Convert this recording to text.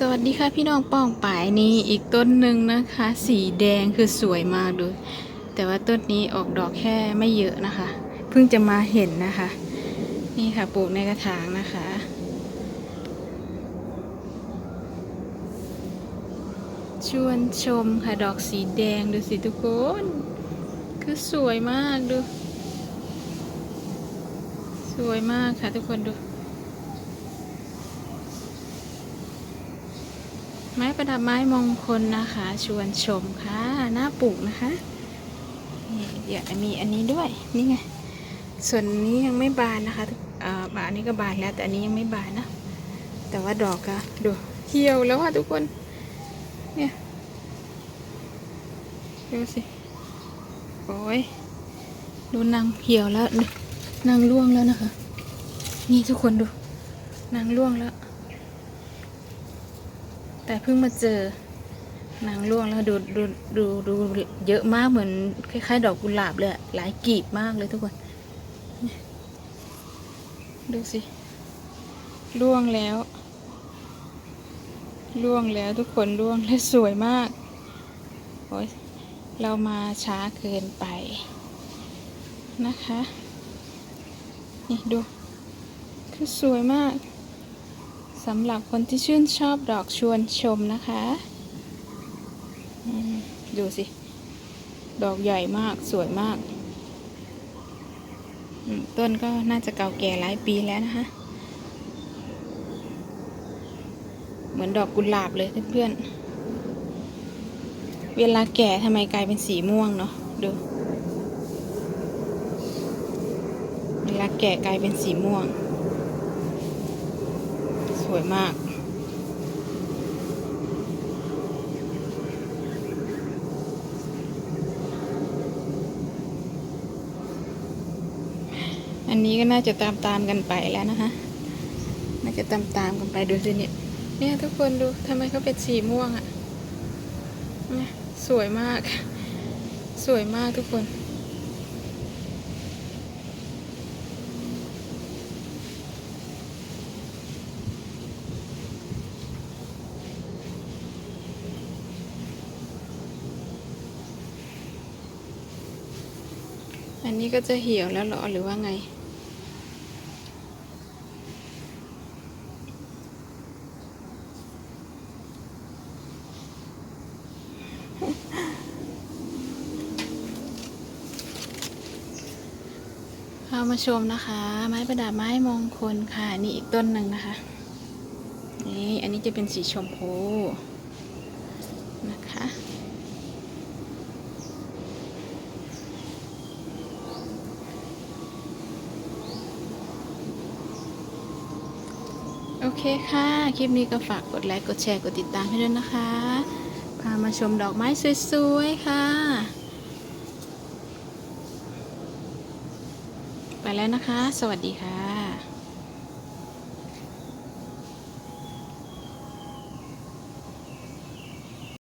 สวัสดีค่ะพี่น้องป้องป่ายนี้อีกต้นหนึ่งนะคะ สีแดงคือสวยมากดู แต่ว่าต้นนี้ออกดอกแค่ไม่เยอะนะคะ เพิ่งจะมาเห็นนะคะ นี่ค่ะปลูกในกระถางนะคะ ชวนชมค่ะดอกสีแดงดูสิทุกคน คือสวยมากดู สวยมากค่ะทุกคนดู ไม้ประดับไม้มงคลนะคะ ชวนชมค่ะหน้าปลูกนะคะเดี๋ยวมีอันนี้ด้วยนี่ไงส่วนนี้ยังไม่บานนะคะอ่าบานนี้ก็บานแล้ว แต่อันนี้ยังไม่บานนะ แต่ว่าดอกก็ดูเหี่ยวแล้วค่ะทุกคนเนี่ยดูสิโอ้ยดูนางเหี่ยวแล้วนางร่วงแล้วนะคะ นี่ทุกคนดูนางร่วงแล้ว แต่เพิ่งมาเจอนางร่วงแล้วดูดูดูดูเยอะมากเหมือนคล้ายๆ ดอกกุหลาบเลยหลายกลีบมากเลยทุกคน ดูสิร่วงแล้วร่วงแล้วทุกคนร่วงและสวยมากโอ้ยเรามาช้าเกินไปนะคะ นี่ดู คือสวยมาก สำหรับคนที่ชื่นชอบดอกชวนชมนะคะดูสิ ดอกใหญ่มากสวยมาก ต้นก็น่าจะเก่าแก่หลายปีแล้วนะคะ เหมือนดอกกุหลาบเลยเพื่อนๆ เวลาแก่ทำไมกลายเป็นสีม่วงเนาะดู เวลาแก่กลายเป็นสีม่วง สวยมาก อันนี้ก็น่าจะตามตามกันไปแล้วนะคะ น่าจะตามตามกันไปดูสิเนี่ย เนี่ยทุกคนดูทำไมเขาเป็นสีม่วงอะ่ะ สวยมาก สวยมากทุกคน อันนี้ก็จะเหี่ยวแล้วหรอหรือว่าไงพามาชมนะคะ ไม้ประดับไม้มงคลค่ะ นี่อีกต้นหนึ่งนะคะ นี่อันนี้จะเป็นสีชมพูนะคะ โอเคค่ะ คลิปนี้ก็ฝากกดไลค์กดแชร์กดติดตามให้ด้วยนะคะ พามาชมดอกไม้สวยๆค่ะ ไปแล้วนะคะ สวัสดีค่ะ